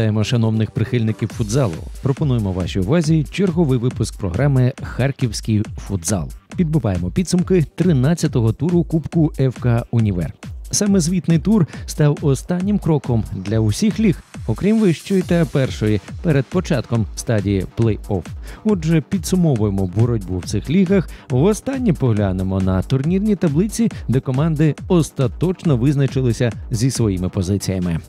Вітаємо шановних прихильників футзалу. Пропонуємо вашій увазі черговий випуск програми Харківський футзал. Підбиваємо підсумки 13-го туру Кубку ФК Універ. Саме звітний тур став останнім кроком для усіх ліг, окрім вищої та першої, перед початком стадії плей-офф. Отже, підсумовуємо боротьбу в цих лігах. Востаннє поглянемо на турнірні таблиці, де команди остаточно визначилися зі своїми позиціями.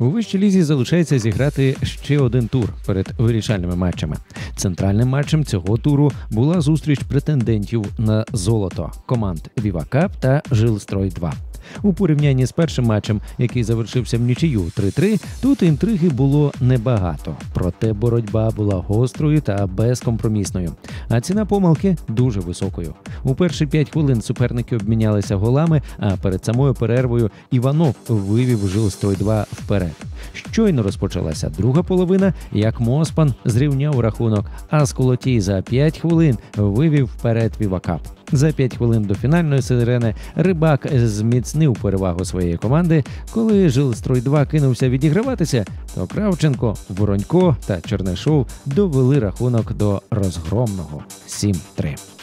У вищій лізі залишається зіграти ще один тур перед вирішальними матчами. Центральним матчем цього туру була зустріч претендентів на золото команд Віва Кап та Жилстрой 2 у порівнянні з першим матчем, який завершився в нічию 3-3, тут інтриги було небагато, проте боротьба була гострою та безкомпромісною. А ціна помилки дуже високою. У перші п'ять хвилин суперники обмінялися голами. А перед самою перервою Іванов вивів Жилстрой 2 вперед. Щойно розпочалася друга половина, як Моспан зрівняв рахунок, а Сколотій за 5 хвилин вивів вперед Вівакап. За 5 хвилин до фінальної сирени рибак зміцнив перевагу своєї команди. Коли Жилстрой 2 кинувся відіграватися, то Кравченко, Воронько та Чернешов довели рахунок до розгромного 7-3.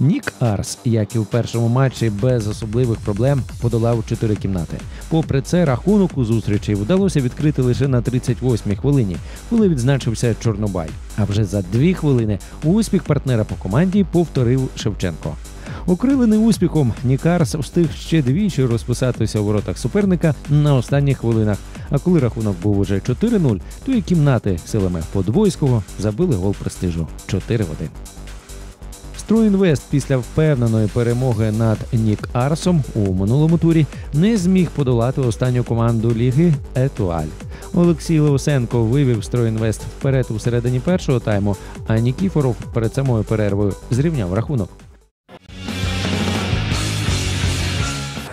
Нік Арс, як і в першому матчі, без особливих проблем подолав чотири кімнати. Попри це, рахунок у зустрічі вдалося відкрити лише на 38-й хвилині, коли відзначився Чорнобай. А вже за дві хвилини успіх партнера по команді повторив Шевченко. Окрилений успіхом, Нікарс встиг ще двічі розписатися у воротах суперника на останніх хвилинах. А коли рахунок був уже 4-0, то і кімнати силами Подвойського забили гол престижу 4-1. Стройінвест після впевненої перемоги над Нік Арсом у минулому турі не зміг подолати останню команду ліги Етуаль. Олексій Левсенко вивів Стройінвест вперед у середині першого тайму, а Нікіфоров перед самою перервою зрівняв рахунок.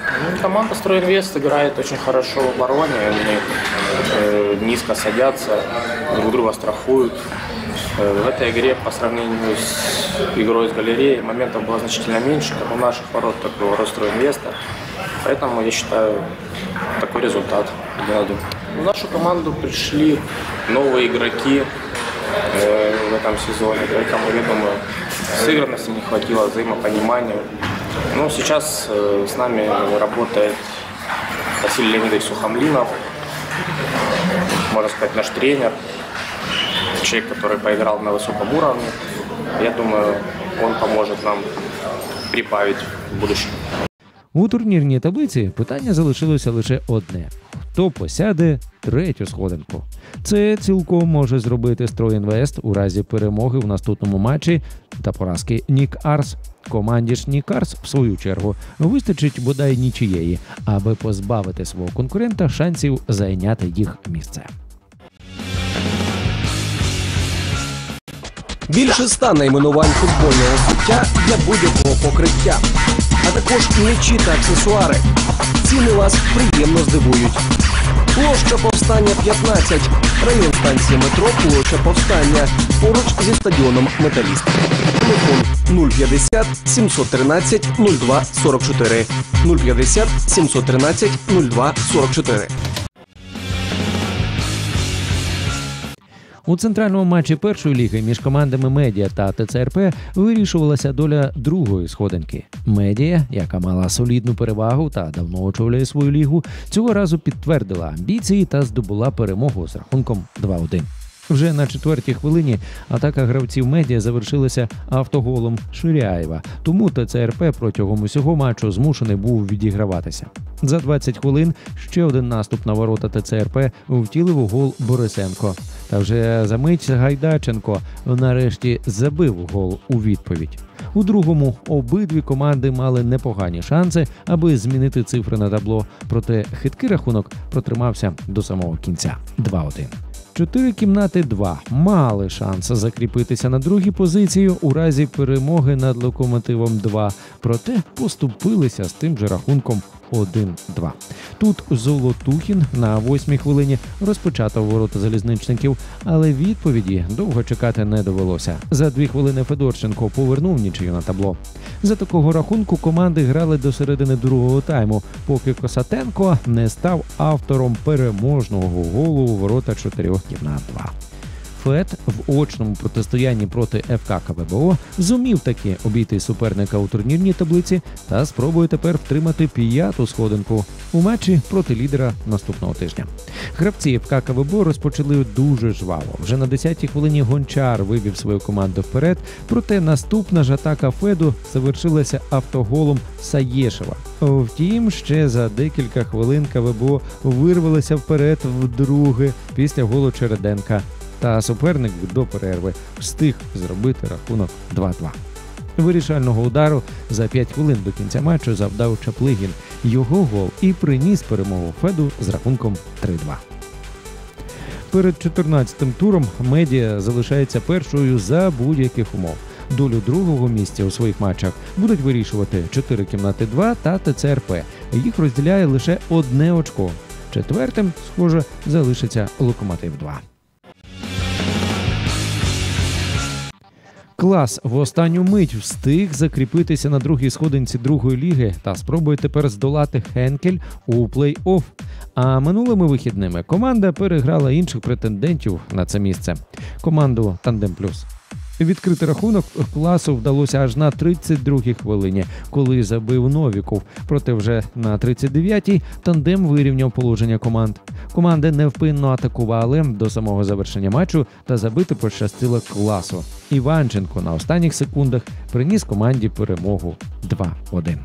Ну, Команда «Стройинвест» играет очень хорошо в обороне, они э, низко садятся, друг друга страхуют. В этой игре по сравнению с игрой с галереей моментов было значительно меньше, как у наших ворот, так и у ворот «Стройинвеста». Поэтому я считаю такой результат 1-1. В нашу команду пришли новые игроки э, в этом сезоне, поэтому я думаю, сыгранности не хватило, взаимопонимания. Ну, сейчас э, с нами работает Василий Леонидович Сухомлинов, можно сказать, наш тренер, человек, который поиграл на высоком уровне. Я думаю, он поможет нам прибавить в будущем. У турнірній таблиці питання залишилося лише одне: хто посяде третю сходинку. Це цілком може зробити Стройінвест у разі перемоги в наступному матчі та поразки Нік Арс. Команді ж Нік Арс, в свою чергу, вистачить бодай нічиєї, аби позбавити свого конкурента шансів зайняти їх місце. Більше ста найменувань футбольного взуття для будь-якого покриття, а також м'ячі та аксесуари. Ціни вас приємно здивують. Площа повстання 15, район станції метро, площа повстання, поруч зі стадіоном Металіст. Телефон 050 713 02 44 050 713 02 44. У центральному матчі першої ліги між командами Медіа та ТЦРП вирішувалася доля другої сходинки. Медіа, яка мала солідну перевагу та давно очолює свою лігу, цього разу підтвердила амбіції та здобула перемогу з рахунком 2-1. Вже на четвертій хвилині атака гравців медіа завершилася автоголом Ширяєва, тому ТЦРП протягом усього матчу змушений був відіграватися. За 20 хвилин ще один наступ на ворота ТЦРП втілив у гол Борисенко. Та вже за мить Гайдаченко нарешті забив гол у відповідь. У другому обидві команди мали непогані шанси, аби змінити цифри на табло. Проте хиткий рахунок протримався до самого кінця 2-1. Чотири кімнати 2 мали шанс закріпитися на другій позиції у разі перемоги над локомотивом 2, проте поступилися з тим же рахунком 1-2. Тут Золотухін на восьмій хвилині розпочатав ворота залізничників, але відповіді довго чекати не довелося. За дві хвилини Федорченко повернув нічию на табло. За такого рахунку команди грали до середини другого тайму, поки Косатенко не став автором переможного голу у ворота чотирьох кімнат 2. Фет в очному протистоянні проти ФК КВБО зумів таки обійти суперника у турнірній таблиці та спробує тепер втримати п'яту сходинку у матчі проти лідера наступного тижня. Гравці ФК КВБО розпочали дуже жваво. Вже на 10-й хвилині гончар вивів свою команду вперед. Проте наступна ж атака Феду завершилася автоголом Саєшева. Втім, ще за декілька хвилин КВБО вирвалися вперед вдруге після голу Череденка. Та суперник до перерви встиг зробити рахунок 2-2. Вирішального удару за 5 хвилин до кінця матчу завдав Чаплигін. Його гол і приніс перемогу Феду з рахунком 3-2. Перед 14-тим туром медіа залишається першою за будь-яких умов. Долю другого місця у своїх матчах будуть вирішувати 4 кімнати 2 та ТЦРП. Їх розділяє лише одне очко. Четвертим, схоже, залишиться Локомотив 2. Клас в останню мить встиг закріпитися на другій сходинці другої ліги та спробує тепер здолати Хенкель у плей-офф. А минулими вихідними команда переграла інших претендентів на це місце. Команду Тандем Плюс. Відкрити рахунок класу вдалося аж на 32-й хвилині, коли забив Новіков. Проте вже на 39-й тандем вирівняв положення команд. Команди невпинно атакували до самого завершення матчу та забити пощастило класу. Іванченко на останніх секундах приніс команді перемогу 2-1.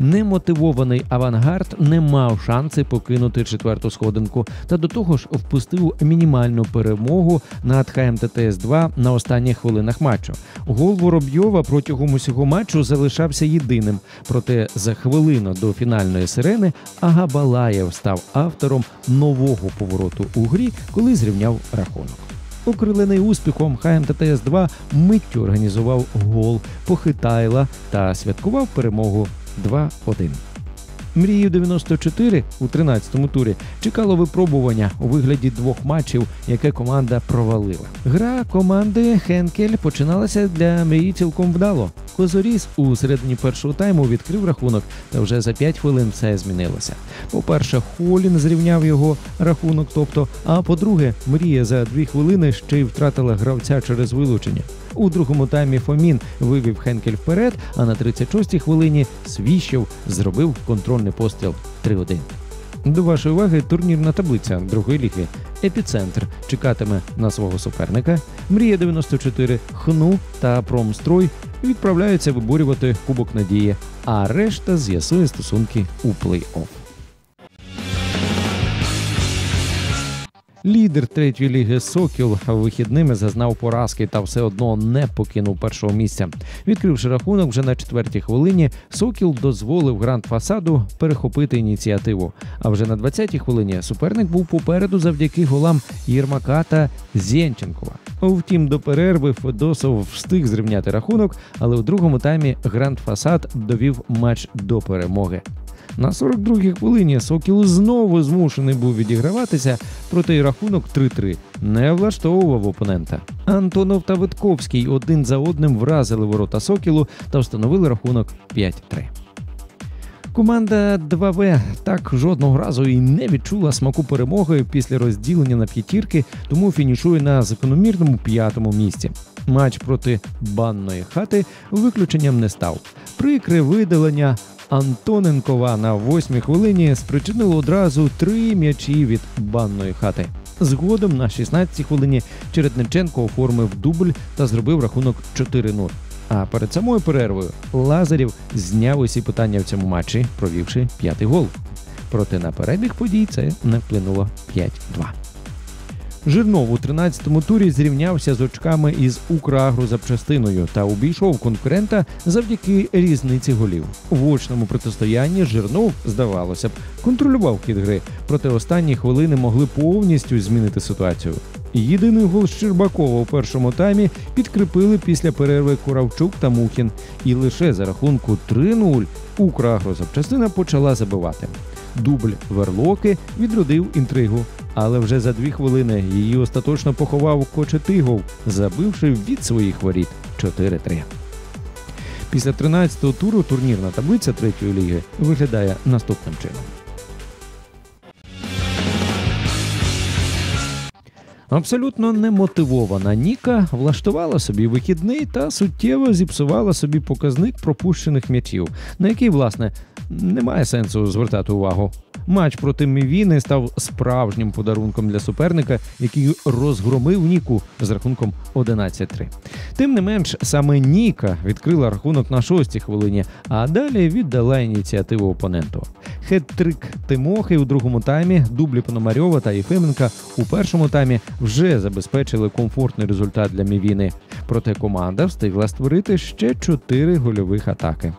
Немотивований авангард не мав шанси покинути четверту сходинку, та до того ж впустив мінімальну перемогу над ХМТТС 2 на останніх хвилинах матчу. Гол Воробйова протягом усього матчу залишався єдиним. Проте за хвилину до фінальної сирени Агабалаєв став автором нового повороту у грі, коли зрівняв рахунок. Окрилений успіхом ХМТТС 2 миттю організував гол Похитайла та святкував перемогу 2-1. Мрію 94 у 13-му турі чекало випробування у вигляді двох матчів, яке команда провалила. Гра команди Хенкель починалася для мрії цілком вдало. Козоріс у середині першого тайму відкрив рахунок, та вже за 5 хвилин все змінилося. По-перше, Холін зрівняв його рахунок, тобто, а по-друге, мрія за 2 хвилини ще й втратила гравця через вилучення. У другому таймі Фомін вивів Хенкель вперед, а на 36-й хвилині Свіщев зробив контрольний постріл 3-1. До вашої уваги турнірна таблиця другої ліги. Епіцентр чекатиме на свого суперника. Мрія 94 Хну та Промстрой відправляються виборювати Кубок Надії, а решта з'ясує стосунки у плей-офф. Лідер третьої ліги Сокіл вихідними зазнав поразки та все одно не покинув першого місця. Відкривши рахунок вже на четвертій хвилині, Сокіл дозволив гранд фасаду перехопити ініціативу. А вже на 20-й хвилині суперник був попереду завдяки голам Єрмака та Зєнченкова. Втім, до перерви Федосов встиг зрівняти рахунок, але у другому таймі гранд фасад довів матч до перемоги. На 42-й хвилині Сокіл знову змушений був відіграватися, проте й рахунок 3-3 не влаштовував опонента. Антонов та Витковський один за одним вразили ворота Сокілу та встановили рахунок 5-3. Команда 2В так жодного разу і не відчула смаку перемоги після розділення на п'ятірки, тому фінішує на закономірному п'ятому місці. Матч проти банної хати виключенням не став. Прикре видалення Антоненкова на восьмій хвилині спричинило одразу три м'ячі від банної хати. Згодом на 16-й хвилині Чередниченко оформив дубль та зробив рахунок 4-0. А перед самою перервою Лазарів зняв усі питання в цьому матчі, провівши п'ятий гол. Проте на перебіг подій це не вплинуло 5-2. Жирнов у 13-му турі зрівнявся з очками із Украгрозапчастиною та обійшов конкурента завдяки різниці голів. В очному протистоянні Жирнов, здавалося б, контролював хід гри, проте останні хвилини могли повністю змінити ситуацію. Єдиний гол Щербакова у першому таймі підкріпили після перерви Куравчук та Мухін. І лише за рахунку 3-0 Украгрозапчастина почала забивати. Дубль Верлоки відродив інтригу, але вже за дві хвилини її остаточно поховав Кочетигов, забивши від своїх воріт 4-3. Після 13-го туру турнірна таблиця третьої ліги виглядає наступним чином. Абсолютно немотивована Ніка влаштувала собі вихідний та суттєво зіпсувала собі показник пропущених м'ячів, на який, власне, немає сенсу звертати увагу. Матч проти Мівіни став справжнім подарунком для суперника, який розгромив Ніку з рахунком 11-3. Тим не менш, саме Ніка відкрила рахунок на шостій хвилині, а далі віддала ініціативу опоненту. Хет-трик Тимохи у другому таймі, дублі Пономарьова та Єфименка у першому таймі вже забезпечили комфортний результат для Мівіни. Проте команда встигла створити ще чотири гольових атаки.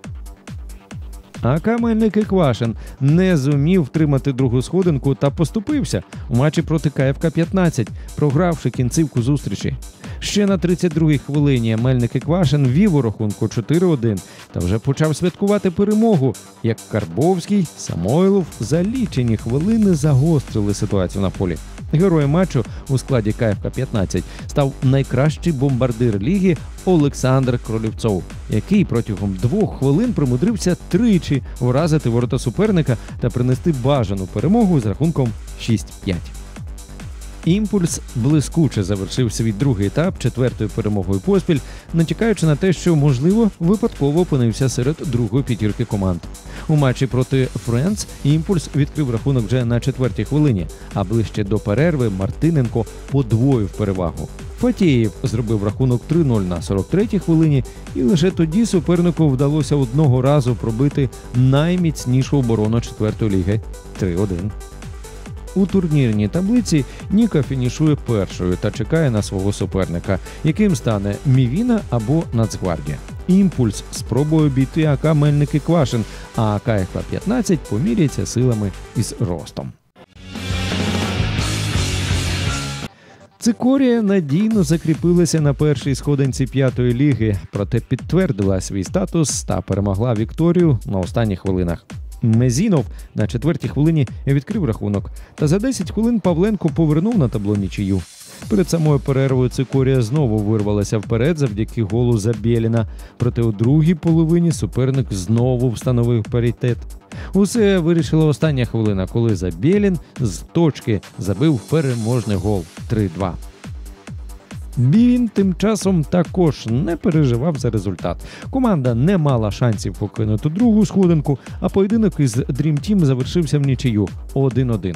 А Камельник Квашин не зумів втримати другу сходинку та поступився у матчі проти КФК 15, програвши кінцівку зустрічі. Ще на 32-й хвилині Мельник Квашин вів у рахунку 4-1 та вже почав святкувати перемогу. Як Карбовський, Самойлов за лічені хвилини загострили ситуацію на полі. Героєм матчу у складі КФК 15 став найкращий бомбардир ліги Олександр Кролівцов, який протягом двох хвилин примудрився тричі вразити ворота суперника та принести бажану перемогу з рахунком 6-5. Імпульс блискуче завершив свій другий етап четвертою перемогою поспіль, натякаючи на те, що можливо випадково опинився серед другої п'ятірки команд. У матчі проти Френц імпульс відкрив рахунок вже на четвертій хвилині, а ближче до перерви Мартиненко подвоїв перевагу. Фатєєв зробив рахунок 3-0 на 43-й хвилині, і лише тоді супернику вдалося одного разу пробити найміцнішу оборону четвертої ліги 3-1. У турнірній таблиці Ніка фінішує першою та чекає на свого суперника, яким стане Мівіна або Нацгвардія. Імпульс спробує обійти АК Мельники Квашин, а АК 15 поміряється силами із ростом. Цикорія надійно закріпилася на першій сходинці п'ятої ліги, проте підтвердила свій статус та перемогла Вікторію на останніх хвилинах. Мезінов на четвертій хвилині відкрив рахунок, та за 10 хвилин Павленко повернув на табло нічию. Перед самою перервою Цикорія знову вирвалася вперед завдяки голу Забєліна. Проте у другій половині суперник знову встановив паритет. Усе вирішила остання хвилина, коли Забєлін з точки забив переможний гол 3-2. Бівін тим часом також не переживав за результат. Команда не мала шансів покинути другу сходинку, а поєдинок із Dream Team завершився в нічию 1-1.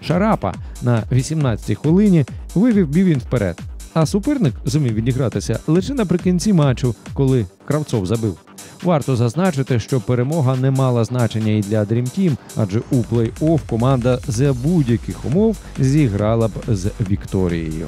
Шарапа на 18-й хвилині вивів Бівін вперед. А суперник зумів відігратися лише наприкінці матчу, коли Кравцов забив. Варто зазначити, що перемога не мала значення і для Dream Team, адже у плей-офф команда за будь-яких умов зіграла б з Вікторією.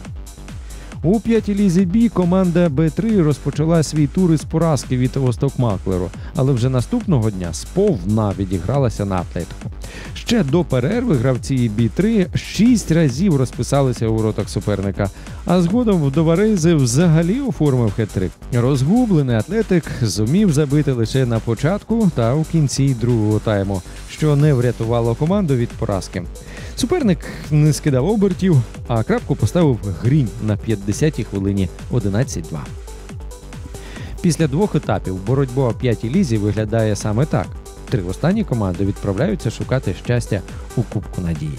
У п'ятій лізі Бі команда Б3 розпочала свій тур із поразки від Восток Маклеру, але вже наступного дня сповна відігралася на атлетику. Ще до перерви гравці Бі3 шість разів розписалися у воротах суперника, а згодом вдоваризи взагалі оформив хет-трик. Розгублений атлетик зумів забити лише на початку та у кінці другого тайму, що не врятувало команду від поразки. Суперник не скидав обертів, а крапку поставив грінь на 50-й хвилині 11-2. Після двох етапів боротьба о п'ятій лізі виглядає саме так. Три останні команди відправляються шукати щастя у Кубку Надії.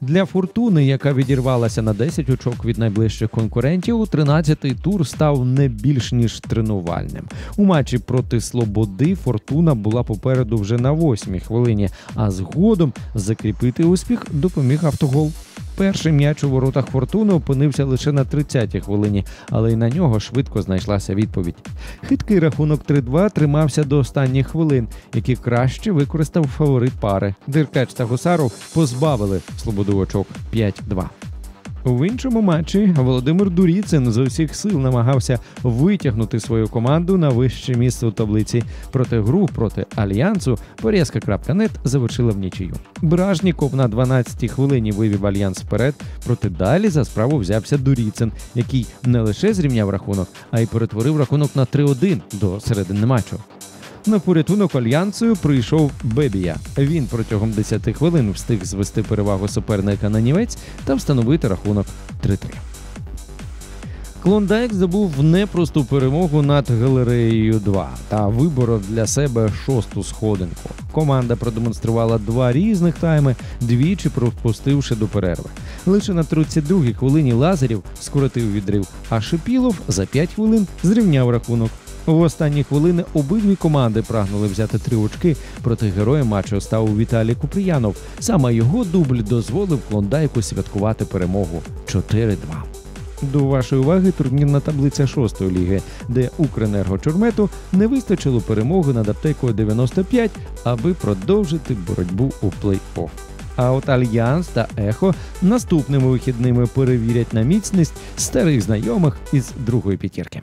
Для фортуни, яка відірвалася на 10 очок від найближчих конкурентів, 13-й тур став не більш ніж тренувальним. У матчі проти Слободи Фортуна була попереду вже на 8-й хвилині, а згодом закріпити успіх допоміг автогол. Перший м'яч у воротах фортуни опинився лише на 30-й хвилині, але й на нього швидко знайшлася відповідь. Хиткий рахунок 3-2 тримався до останніх хвилин, які краще використав фаворит пари. Деркач та Гусаров позбавили Слободу очок 5-2. В іншому матчі Володимир Дуріцин з усіх сил намагався витягнути свою команду на вище місце у таблиці. Проте гру проти альянсу Порєзка.нет завершила в нічию. Бражніков на 12-й хвилині вивів альянс вперед, проте далі за справу взявся Дуріцин, який не лише зрівняв рахунок, а й перетворив рахунок на 3-1 до середини матчу. На порятунок альянсу прийшов Бебія. Він протягом 10 хвилин встиг звести перевагу суперника на нівець та встановити рахунок 3-3. Клондайк здобув непросту перемогу над галереєю 2 та виборов для себе шосту сходинку. Команда продемонструвала два різних тайми, двічі пропустивши до перерви. Лише на 32-й хвилині Лазарів скоротив відрив, а Шипілов за 5 хвилин зрівняв рахунок. В останні хвилини обидві команди прагнули взяти три очки, проте героєм матчу став Віталій Куприянов. Саме його дубль дозволив Клондайку святкувати перемогу 4-2. До вашої уваги турнірна таблиця шостої ліги, де Укренерго Чормету не вистачило перемоги над аптекою 95, аби продовжити боротьбу у плей-офф. А от Альянс та Ехо наступними вихідними перевірять на міцність старих знайомих із другої п'ятірки.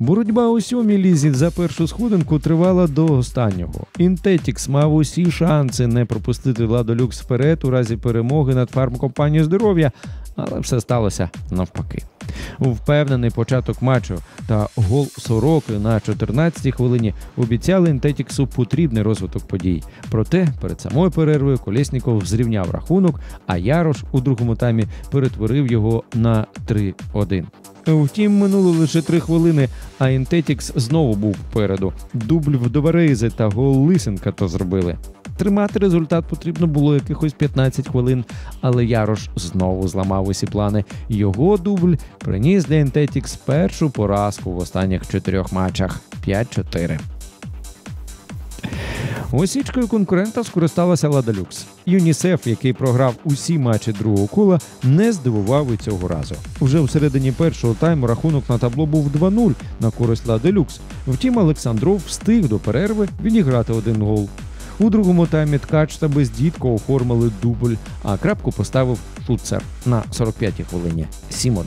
Боротьба у сьомій лізі за першу сходинку тривала до останнього. Інтетікс мав усі шанси не пропустити Ладолюкс вперед у разі перемоги над фармкомпанією здоров'я, але все сталося навпаки. Впевнений початок матчу та гол сороки на 14-й хвилині обіцяли інтетіксу потрібний розвиток подій. Проте перед самою перервою Колєсніков зрівняв рахунок, а Ярош у другому таймі перетворив його на 3-1. Втім, минуло лише три хвилини, а Інтетікс знову був попереду. Дубль вдоварейзи та гол Лисенка то зробили. Тримати результат потрібно було якихось 15 хвилин, але Ярош знову зламав усі плани. Його дубль приніс для Інтетікс першу поразку в останніх чотирьох матчах 5-4. Осічкою конкурента скористалася Ладалюкс. ЮНІСЕФ, який програв усі матчі другого кола, не здивував і цього разу. Вже у середині першого тайму рахунок на табло був 2-0 на користь Ладалюкс. Втім, Олександров встиг до перерви відіграти один гол. У другому таймі ткач та бездітко оформили дубль, а крапку поставив Шуцер на 45-й хвилині 7-1.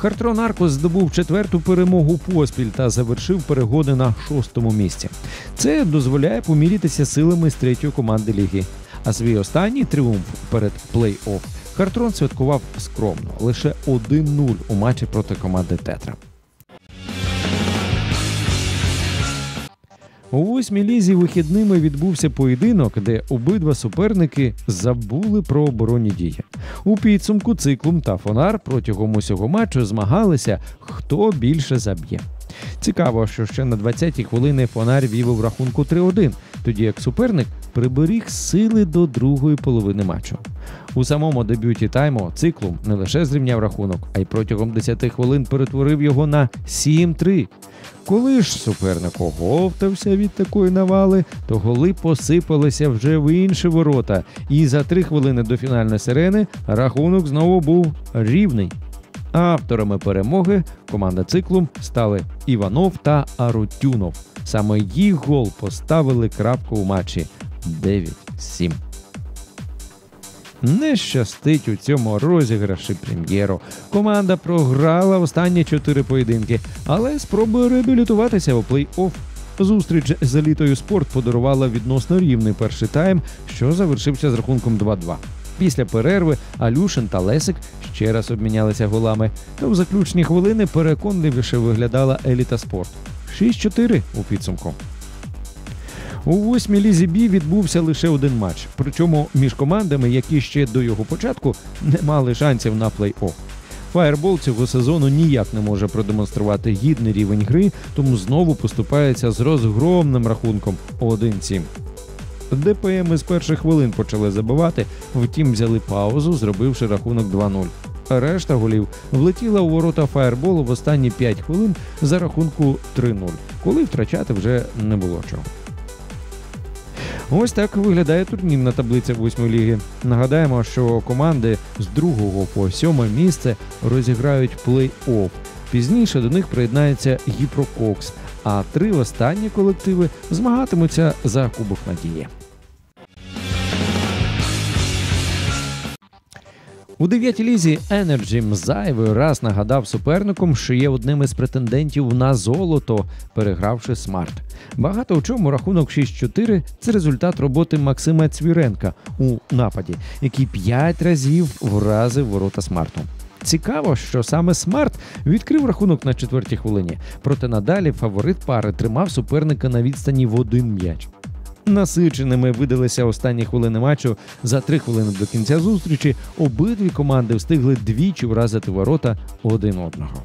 Хартрон Аркос здобув четверту перемогу поспіль та завершив перегони на шостому місці. Це дозволяє помірятися силами з третьої команди ліги. А свій останній тріумф перед плей-офф Хартрон святкував скромно лише 1-0 у матчі проти команди Тетра. У восьмій лізі вихідними відбувся поєдинок, де обидва суперники забули про оборонні дії. У підсумку циклум та фонар протягом усього матчу змагалися, хто більше заб'є. Цікаво, що ще на 20-й хвилини фонар вів у рахунку 3-1, тоді як суперник приберіг сили до другої половини матчу. У самому дебюті тайму циклум не лише зрівняв рахунок, а й протягом 10 хвилин перетворив його на 7-3. Коли ж суперник оговтався від такої навали, то голи посипалися вже в інші ворота, і за три хвилини до фінальної сирени рахунок знову був рівний. Авторами перемоги команда циклум стали Іванов та Арутюнов. Саме їх гол поставили крапку у матчі 9-7. Не щастить у цьому розіграші прем'єру. Команда програла останні чотири поєдинки, але спробує реабілітуватися у плей-офф. Зустріч з елітою спорт подарувала відносно рівний перший тайм, що завершився з рахунком 2-2. Після перерви Алюшин та Лесик ще раз обмінялися голами. Та в заключні хвилини переконливіше виглядала еліта спорт. 6-4 у підсумку. У восьмій лізі бі відбувся лише один матч, причому між командами, які ще до його початку не мали шансів на плей-офф. Фаєрбол цього сезону ніяк не може продемонструвати гідний рівень гри, тому знову поступається з розгромним рахунком 1-7. ДПМ із перших хвилин почали забивати, втім взяли паузу, зробивши рахунок 2-0. Решта голів влетіла у ворота фаєрболу в останні 5 хвилин за рахунку 3-0, коли втрачати вже не було чого. Ось так виглядає турнірна таблиця восьмої ліги. Нагадаємо, що команди з другого по сьоме місце розіграють плей-офф. Пізніше до них приєднається Гіпрококс, а три останні колективи змагатимуться за Кубок Надії. У дев'ятій лізі Енерджі зайвий раз нагадав суперникам, що є одним із претендентів на золото, перегравши смарт. Багато в чому рахунок 6-4 – це результат роботи Максима Цвіренка у нападі, який п'ять разів вразив ворота смарту. Цікаво, що саме Смарт відкрив рахунок на четвертій хвилині, проте надалі фаворит пари тримав суперника на відстані в один м'яч. Насиченими видалися останні хвилини матчу. За три хвилини до кінця зустрічі обидві команди встигли двічі вразити ворота один одного.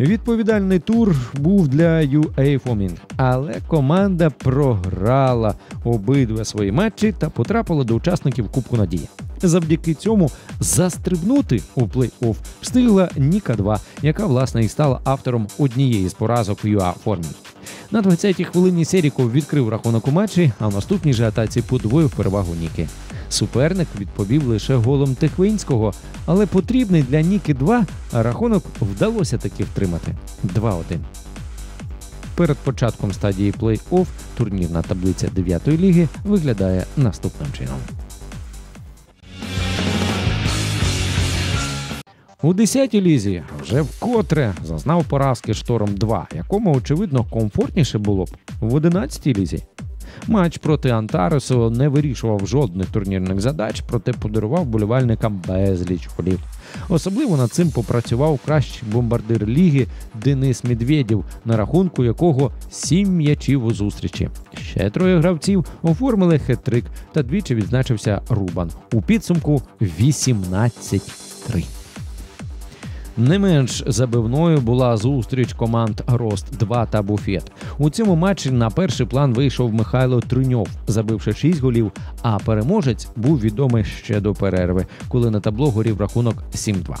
Відповідальний тур був для UA Фомін, але команда програла обидва свої матчі та потрапила до учасників Кубку Надії. Завдяки цьому застрибнути у плей-офф встигла Ніка 2 яка власне і стала автором однієї з поразок в UA Формі. На 20-й хвилині Серіков відкрив рахунок у матчі, а в наступній же атаці подвоїв перевагу Ніки. Суперник відповів лише голом Техвинського, але потрібний для Ніки 2 рахунок вдалося таки втримати 2-1. Перед початком стадії плей-офф турнірна таблиця 9-ї ліги виглядає наступним чином. У 10-й лізі вже вкотре зазнав поразки шторм 2, якому очевидно комфортніше було б в 11-й лізі. Матч проти Антаресу не вирішував жодних турнірних задач, проте подарував болівальникам безліч голів. Особливо над цим попрацював кращий бомбардир ліги Денис Медведєв, на рахунку якого сім м'ячів у зустрічі. Ще троє гравців оформили хет-трик та двічі відзначився Рубан. У підсумку 18-3. Не менш забивною була зустріч команд Рост 2 та Буфет. У цьому матчі на перший план вийшов Михайло Труньов, забивши 6 голів. А переможець був відомий ще до перерви, коли на табло горів рахунок 7-2.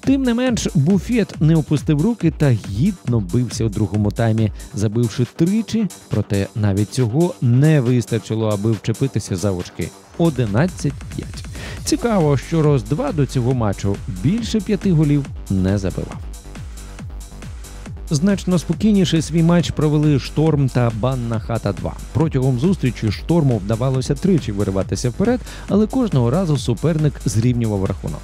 Тим не менш, буфет не опустив руки та гідно бився у другому таймі, забивши тричі. Проте навіть цього не вистачило, аби вчепитися за очки. 11-5. Цікаво, що роз два до цього матчу більше п'яти голів не забивав. Значно спокійніше свій матч провели шторм та банна хата 2 Протягом зустрічі шторму вдавалося тричі вириватися вперед, але кожного разу суперник зрівнював рахунок.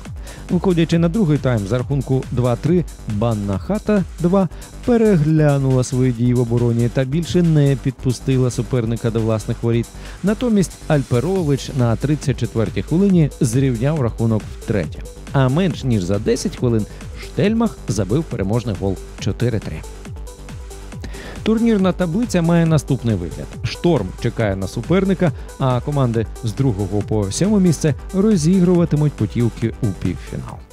Виходячи на другий тайм за рахунку 2-3, банна хата 2 переглянула свої дії в обороні та більше не підпустила суперника до власних воріт. Натомість Альперович на 34-й хвилині зрівняв рахунок втретє. А менш ніж за 10 хвилин Штельмах забив переможний гол 4-3. Турнірна таблиця має наступний вигляд: шторм чекає на суперника, а команди з другого по сьоме місце розігруватимуть путівки у півфінал.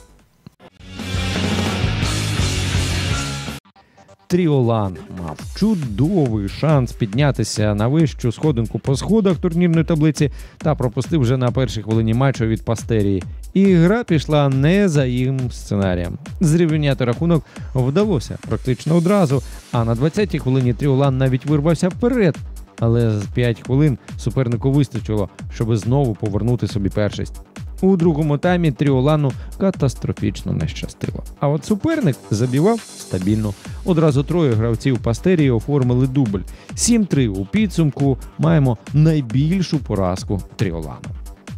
Тріолан мав чудовий шанс піднятися на вищу сходинку по сходах турнірної таблиці та пропустив вже на першій хвилині матчу від Пастерії. І гра пішла не за їм сценарієм. Зрівняти рахунок вдалося практично одразу. А на 20-й хвилині Тріолан навіть вирвався вперед. Але з 5 хвилин супернику вистачило, щоб знову повернути собі першість. У другому таймі Тріолану катастрофічно не щастило. А от суперник забівав стабільно. Одразу троє гравців Пастерії оформили дубль. 7-3 у підсумку маємо найбільшу поразку Тріолану.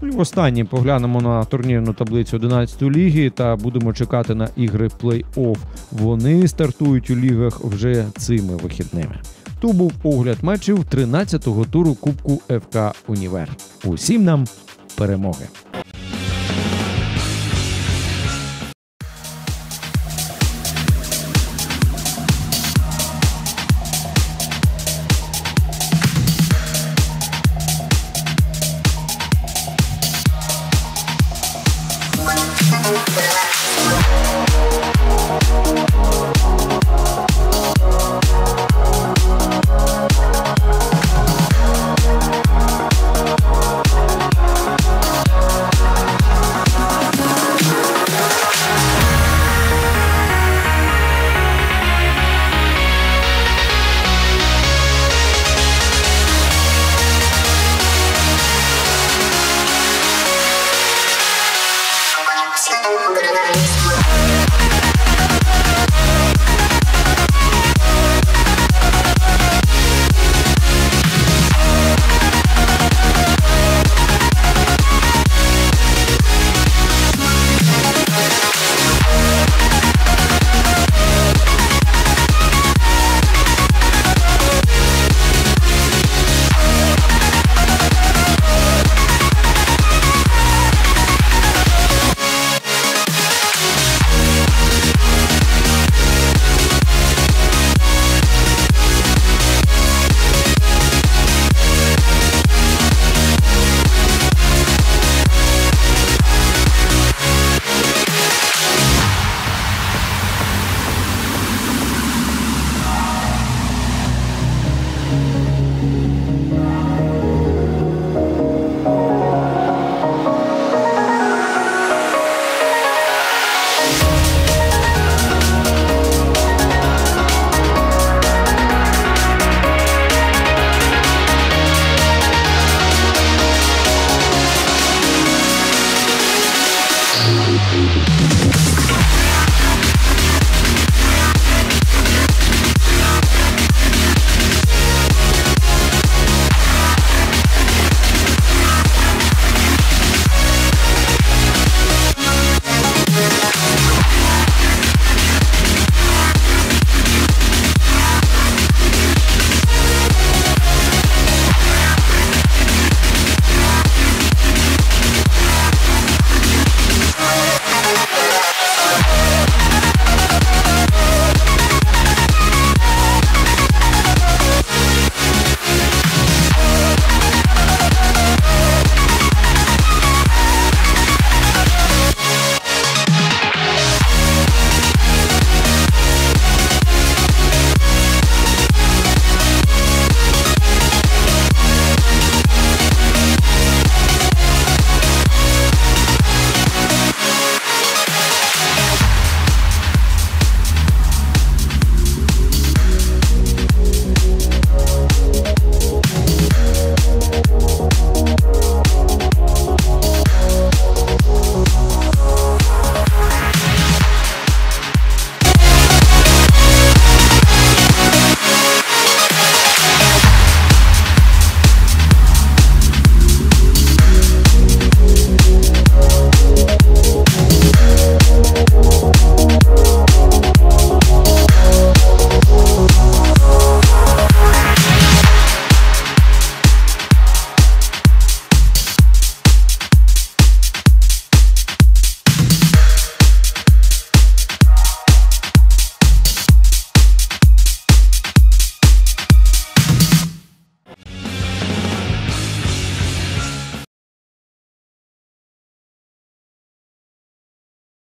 Ну і останнє поглянемо на турнірну таблицю 11 ліги та будемо чекати на ігри плей-офф. Вони стартують у лігах вже цими вихідними. То був огляд матчів 13-го туру Кубку ФК Універ. Усім нам перемоги!